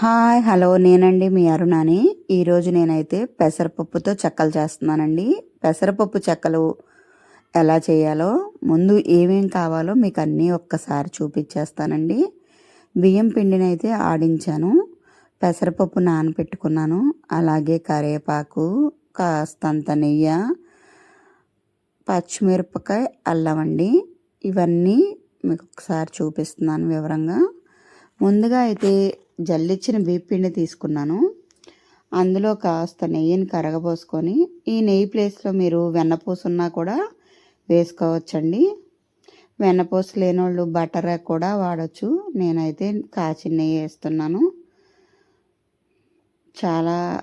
Hi hello నేనండి మీ అరుణాని. ఈరోజు నేనైతే పెసరపప్పుతో చెక్కలు చేస్తున్నానండి. పెసరపప్పు చెక్కలు ఎలా చేయాలో ముందు ఏమేం కావాలో మీకు అన్నీ ఒక్కసారి చూపించేస్తానండి. బియ్యం పిండిని అయితే ఆడించాను. పెసరపప్పు నానపెట్టుకున్నాను. అలాగే కరివేపాకు కాస్తంత నెయ్యి పచ్చిమిరపకాయ అల్లం అండి. ఇవన్నీ మీకు ఒకసారి చూపిస్తున్నాను వివరంగా. ముందుగా అయితే జల్లిచ్చిన పిండి తీసుకున్నాను. అందులో కాస్త నెయ్యిని కరగబోసుకొని ఈ నెయ్యి ప్లేస్లో మీరు వెన్నపూసున్నా కూడా వేసుకోవచ్చండి. వెన్నపూస లేని వాళ్ళు బటర్ కూడా వాడచ్చు. నేనైతే కాచిన నెయ్యి వేస్తున్నాను. చాలా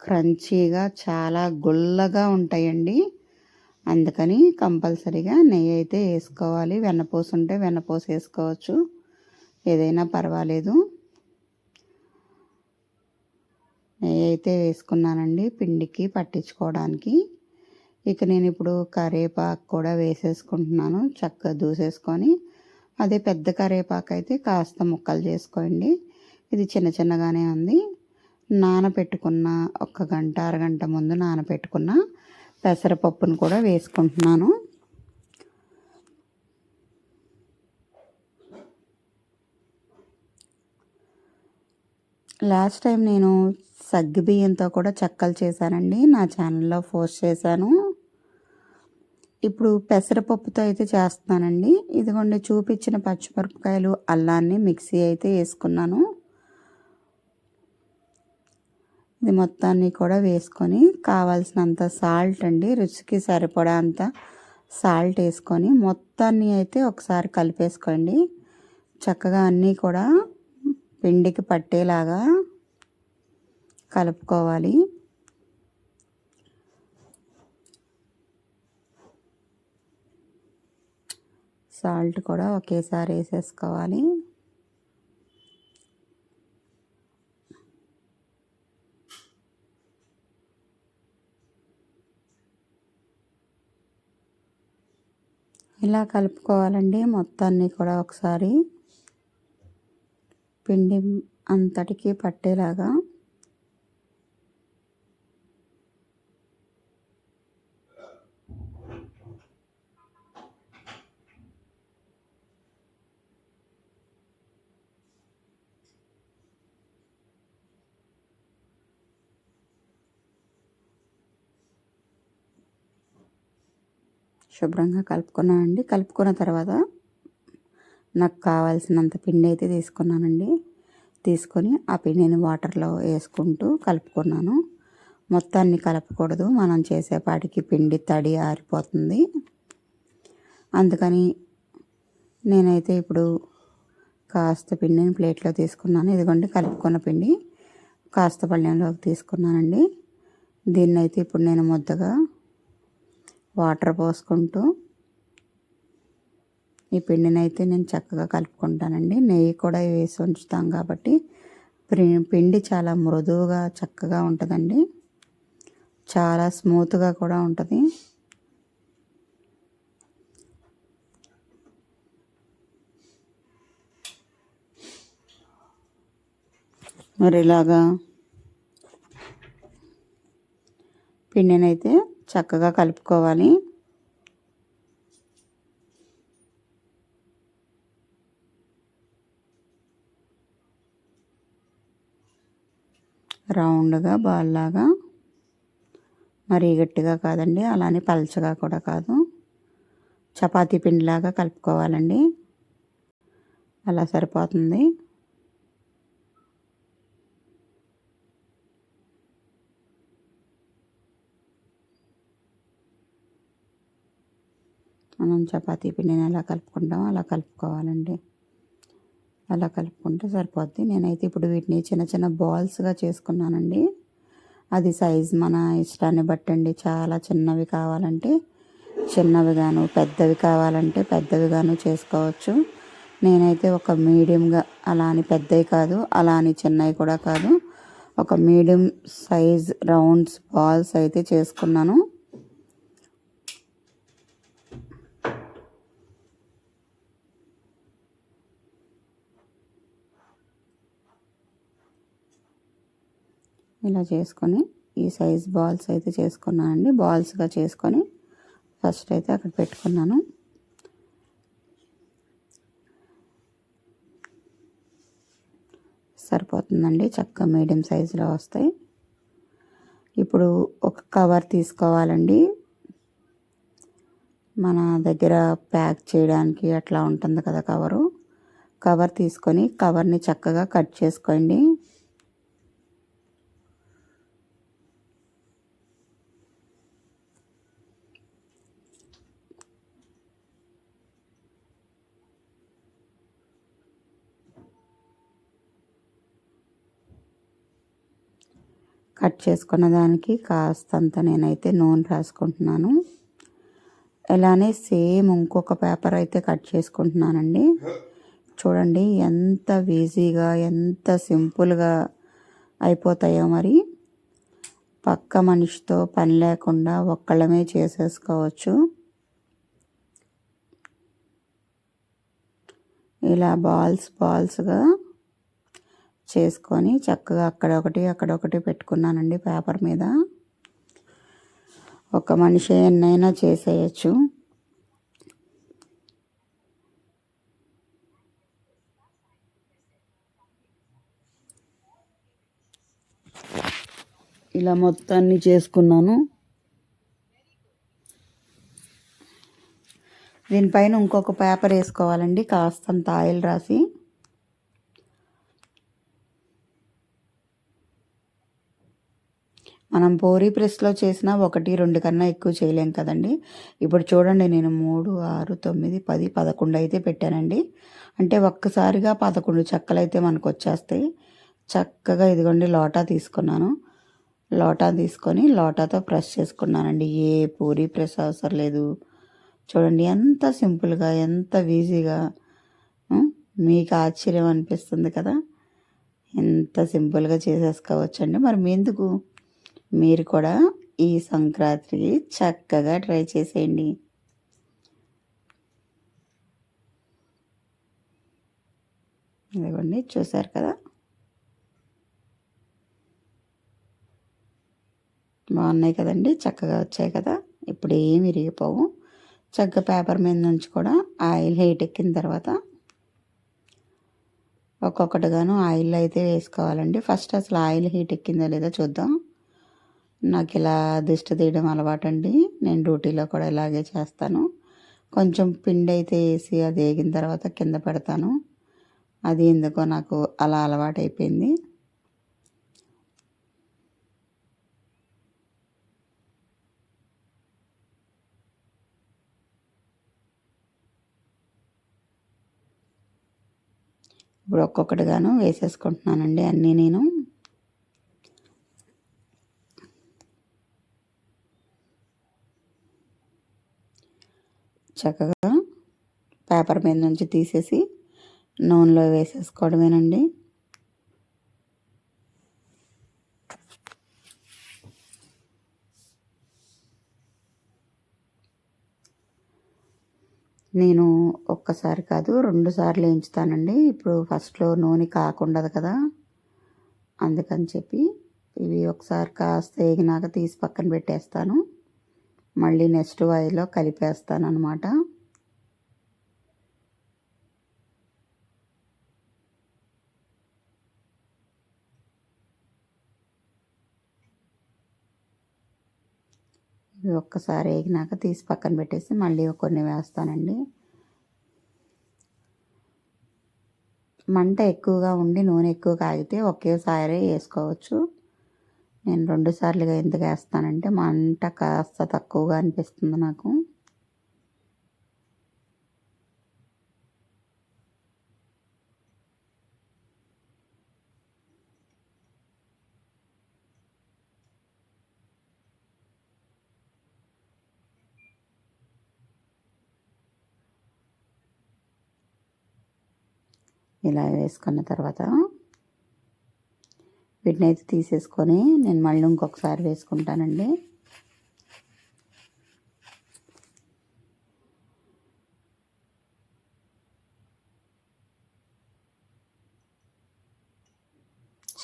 క్రంచీగా చాలా గుల్లగా ఉంటాయండి. అందుకని కంపల్సరీగా నెయ్యి అయితే వేసుకోవాలి. వెన్నపూస ఉంటే వెన్నపూస వేసుకోవచ్చు. ఏదైనా పర్వాలేదు. నెయ్యి అయితే వేసుకున్నానండి పిండికి పట్టించుకోవడానికి. ఇక నేను ఇప్పుడు కరేపాకు కూడా వేసేసుకుంటున్నాను చక్కగా దూసేసుకొని. అదే పెద్ద కరివేపాకు అయితే కాస్త ముక్కలు చేసుకోండి. ఇది చిన్న చిన్నగానే ఉంది. నానబెట్టుకున్న ఒక గంట అరగంట ముందు నానబెట్టుకున్న పెసరపప్పును కూడా వేసుకుంటున్నాను. లాస్ట్ టైం నేను సగ్గుబియ్యంతో కూడా చెక్కలు చేశానండి. నా ఛానల్లో పోస్ట్ చేశాను. ఇప్పుడు పెసరపప్పుతో అయితే చేస్తున్నానండి. ఇదిగోండి చూపించిన పచ్చిమిరపకాయలు అల్లాన్ని మిక్సీ అయితే వేసుకున్నాను. ఇది మొత్తాన్ని కూడా వేసుకొని కావాల్సినంత సాల్ట్ అండి రుచికి సరిపడా అంత సాల్ట్ వేసుకొని మొత్తాన్ని అయితే ఒకసారి కలిపేసుకోండి. చక్కగా అన్నీ కూడా పిండికి పట్టేలాగా కలుపుకోవాలి. సాల్ట్ కూడా ఒకేసారి వేసేసుకోవాలి. ఇలా కలుపుకోవాలండి మొత్తాన్ని కూడా ఒకసారి. పిండి అంతటికి పట్టేలాగా. శుభ్రంగా కలుపుకున్నానండి. కలుపుకున్న తర్వాత నాకు కావాల్సినంత పిండి అయితే తీసుకున్నానండి. తీసుకొని ఆ పిండిని వాటర్లో వేసుకుంటూ కలుపుకున్నాను. మొత్తాన్ని కలపకూడదు. మనం చేసేపాటికి పిండి తడి ఆరిపోతుంది. అందుకని నేనైతే ఇప్పుడు కాస్త పిండిని ప్లేట్లో తీసుకున్నాను. ఇదిగోండి కలుపుకున్న పిండి కాస్త పళ్ళెంలోకి తీసుకున్నానండి. దీన్ని అయితే ఇప్పుడు నేను ముద్దగా వాటర్ పోసుకుంటూ ఈ పిండిని అయితే నేను చక్కగా కలుపుకుంటానండి. నెయ్యి కూడా వేసి ఉంచుతాం కాబట్టి పిండి చాలా మృదువుగా చక్కగా ఉంటుందండి. చాలా స్మూత్గా కూడా ఉంటుంది. మరి ఇలాగా పిండినైతే చక్కగా కలుపుకోవాలి. రౌండ్గా బాల్లాగా. మరీ గట్టిగా కాదండి అలానే పలచగా కూడా కాదు. చపాతీ పిండిలాగా కలుపుకోవాలండి. అలా సరిపోతుంది. మనం చపాతీ పిండిని ఎలా కలుపుకుంటామో అలా కలుపుకోవాలండి. అలా కలుపుకుంటే సరిపోద్ది. నేనైతే ఇప్పుడు వీటిని చిన్న చిన్న బాల్స్గా చేసుకున్నానండి. అది సైజ్ మన ఇష్టాన్ని బట్టండి. చాలా చిన్నవి కావాలంటే చిన్నవిగాను పెద్దవి కావాలంటే పెద్దవిగాను చేసుకోవచ్చు. నేనైతే ఒక మీడియంగా అలా అని పెద్దవి కాదు అలా అని చిన్నవి కూడా కాదు. ఒక మీడియం సైజ్ రౌండ్స్ బాల్స్ అయితే చేసుకున్నాను. ఇలా చేసుకొని ఈ సైజ్ బాల్స్ అయితే చేసుకున్నానండి బాల్స్గా చేసుకొని ఫస్ట్ అయితే అక్కడ పెట్టుకున్నాను. సరిపోతుందండి. చక్కగా మీడియం సైజులో వస్తాయి. ఇప్పుడు ఒక కవర్ తీసుకోవాలండి. మన దగ్గర ప్యాక్ చేయడానికి అట్లా ఉంటుంది కదా కవరు కవర్ తీసుకొని కవర్ని చక్కగా కట్ చేసుకోండి. కట్ చేసుకున్న దానికి కాస్తంత నేనైతే నూనె రాసుకుంటున్నాను. ఇలానే సేమ్ ఇంకొక పేపర్ అయితే కట్ చేసుకుంటున్నానండి. చూడండి ఎంత ఈజీగా ఎంత సింపుల్గా అయిపోతాయో మరి. పక్క మనిషితో పని లేకుండా ఒక్కళ్ళమే చేసేసుకోవచ్చు. ఇలా బాల్స్ బాల్స్గా చేసుకొని చక్కగా అక్కడ ఒకటి అక్కడ ఒకటి పెట్టుకున్నానండి పేపర్ మీద. ఒక మనిషి ఎన్నైనా చేసేయచ్చు. ఇలా మొత్తాన్ని చేసుకున్నాను. దీనిపైన ఇంకొక పేపర్ వేసుకోవాలండి కాస్తంత ఆయిల్ రాసి. మనం పోరీ ప్రెస్లో చేసిన ఒకటి రెండు కన్నా ఎక్కువ చేయలేం కదండి. ఇప్పుడు చూడండి నేను మూడు ఆరు తొమ్మిది పది పదకొండు అయితే పెట్టానండి. అంటే ఒక్కసారిగా పదకొండు చెక్కలు అయితే మనకు వచ్చేస్తాయి చక్కగా ఇదిగోండి లోటా తీసుకున్నాను. లోటా తీసుకొని లోటాతో ప్రెస్ చేసుకున్నానండి. ఏ పూరి ప్రెస్ అవసరం లేదు. చూడండి ఎంత సింపుల్గా ఎంత ఈజీగా మీకు ఆశ్చర్యం అనిపిస్తుంది కదా. ఎంత సింపుల్గా చేసేసుకోవచ్చండి. మరి మీ ఎందుకు? మీరు కూడా ఈ సంక్రాంతికి చక్కగా ట్రై చేసేయండి. ఇదిగోండి చూసారు కదా? బాగున్నాయి కదండి చక్కగా వచ్చాయి కదా? ఇప్పుడు ఏమి విరిగిపోవు. చక్కగా పేపర్ మీద నుంచి కూడా ఆయిల్ హీట్ ఎక్కిన తర్వాత ఒక్కొక్కటిగాను ఆయిల్ అయితే వేసుకోవాలండి. ఫస్ట్ అసలు ఆయిల్ హీట్ ఎక్కిందో లేదో చూద్దాం. నాకు ఇలా దిష్టి తీయడం అలవాటు అండి నేను డ్యూటీలో కూడా ఇలాగే చేస్తాను. కొంచెం పిండి అయితే వేసి అది వేగిన తర్వాత కింద పెడతాను. అది ఎందుకో నాకు అలా అలవాటు అయిపోయింది ఇప్పుడు ఒక్కొక్కటిగాను వేసేసుకుంటున్నానండి అన్నీ నేను. చక్కగా పేపర్ మీద నుంచి తీసేసి నూనెలో వేసేసుకోవడమేనండి. నేను ఒక్కసారి కాదు రెండు సార్లు వేయించుతానండి. ఇప్పుడు ఫస్ట్లో నూనె కాకుండదు కదా అందుకని చెప్పి ఇవి ఒకసారి కాస్త వేగినాక తీసి పక్కన పెట్టేస్తాను. మళ్ళీ నెక్స్ట్ వాయిలో కలిపేస్తాను అనమాట ఇవి ఒక్కసారి వేగినాక తీసి పక్కన పెట్టేసి మళ్ళీ కొన్ని వేస్తానండి. మంట ఎక్కువగా ఉండి నూనె ఎక్కువ కాగితే ఒకేసారి వేసుకోవచ్చు. నేను రెండు సార్లుగా ఎందుకు వేస్తానంటే మంట కాస్త తక్కువగా అనిపిస్తుంది నాకు. ఇలా వేసుకున్న తర్వాత వీటిని అయితే తీసేసుకొని నేను మళ్ళీ ఇంకొకసారి వేసుకుంటానండి.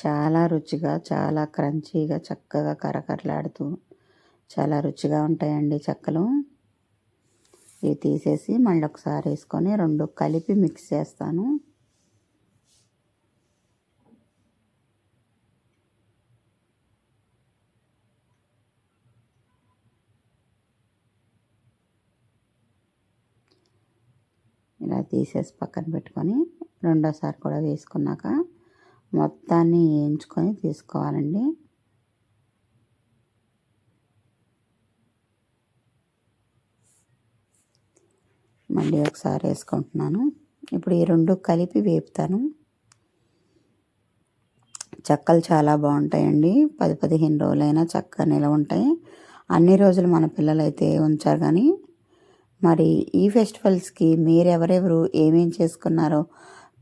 చాలా రుచిగా చాలా క్రంచీగా చక్కగా కరకరలాడుతూ చాలా రుచిగా ఉంటాయండి చెక్కలు. ఇవి తీసేసి మళ్ళీ ఒకసారి వేసుకొని రెండు కలిపి మిక్స్ చేస్తాను. ఇలా తీసేసి పక్కన పెట్టుకొని రెండోసారి కూడా వేసుకున్నాక మొత్తాన్ని వేయించుకొని తీసుకోవాలండి. మళ్ళీ ఒకసారి వేసుకుంటున్నాను. ఇప్పుడు ఈ రెండు కలిపి వేపుతాను. చెక్కలు చాలా బాగుంటాయండి. పది పదిహేను రోజులైనా చక్కగా నిలవ ఉంటాయి. అన్ని రోజులు మన పిల్లలు అయితే ఉంచారు కానీ మరి ఈ ఫెస్టివల్స్కి మీరెవరెవరు ఏమేం చేసుకున్నారో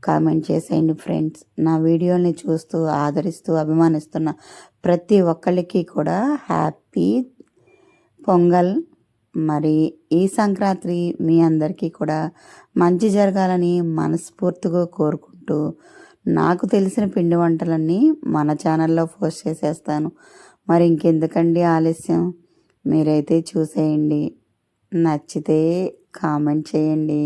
కామెంట్ చేసేయండి ఫ్రెండ్స్. నా వీడియోని చూస్తూ ఆదరిస్తూ అభిమానిస్తున్న ప్రతి ఒక్కరికి కూడా హ్యాపీ పొంగల్. మరి ఈ సంక్రాంతి మీ అందరికీ కూడా మంచి జరగాలని మనస్ఫూర్తిగా కోరుకుంటూ నాకు తెలిసిన పిండి వంటలన్నీ మన ఛానల్లో పోస్ట్ చేసేస్తాను. మరి ఇంకెందుకండి ఆలస్యం? మీరైతే చూసేయండి. నచ్చితే కామెంట్ చేయండి.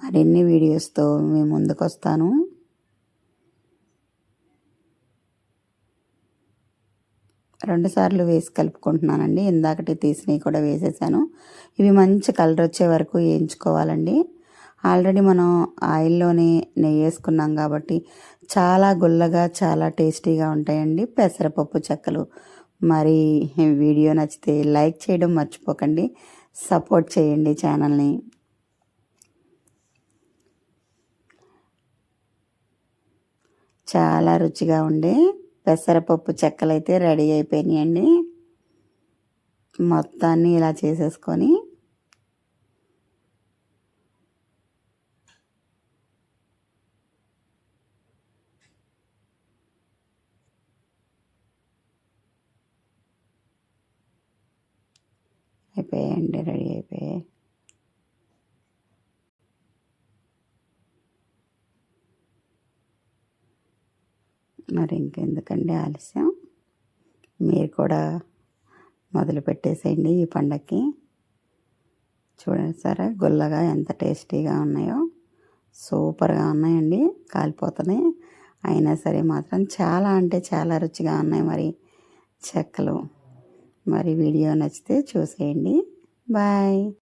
మరిన్ని వీడియోస్తో మీ ముందుకు వస్తాను రెండుసార్లు వేసి కలుపుకుంటున్నానండి. ఇందాకటి తీసినవి కూడా వేసేసాను. ఇవి మంచి కలర్ వచ్చే వరకు వేయించుకోవాలండి. ఆల్రెడీ మనం ఆయిల్లోనే నెయ్యి వేసుకున్నాం కాబట్టి చాలా గుల్లగా చాలా టేస్టీగా ఉంటాయండి పెసరపప్పు చెక్కలు. మరి వీడియో నచ్చితే లైక్ చేయడం మర్చిపోకండి. సపోర్ట్ చేయండి ఛానల్ని. చాలా రుచిగా ఉండే పెసరపప్పు చెక్కలు అయితే రెడీ అయిపోయినాయండి. మొత్తాన్ని ఇలా చేసేసుకొని అయిపోయాయండి రెడీ అయిపోయాయి మరి ఇంకెందుకండి ఆలస్యం? మీరు కూడా మొదలు పెట్టేసేయండి ఈ పండక్కి. చూడండి సరే గుల్లగా ఎంత టేస్టీగా ఉన్నాయో. సూపర్గా ఉన్నాయండి కాలిపోతున్నాయి. అయినా సరే మాత్రం చాలా అంటే చాలా రుచిగా ఉన్నాయి మరి చెక్కలు. మరి వీడియో నచ్చితే చూసేయండి. Bye.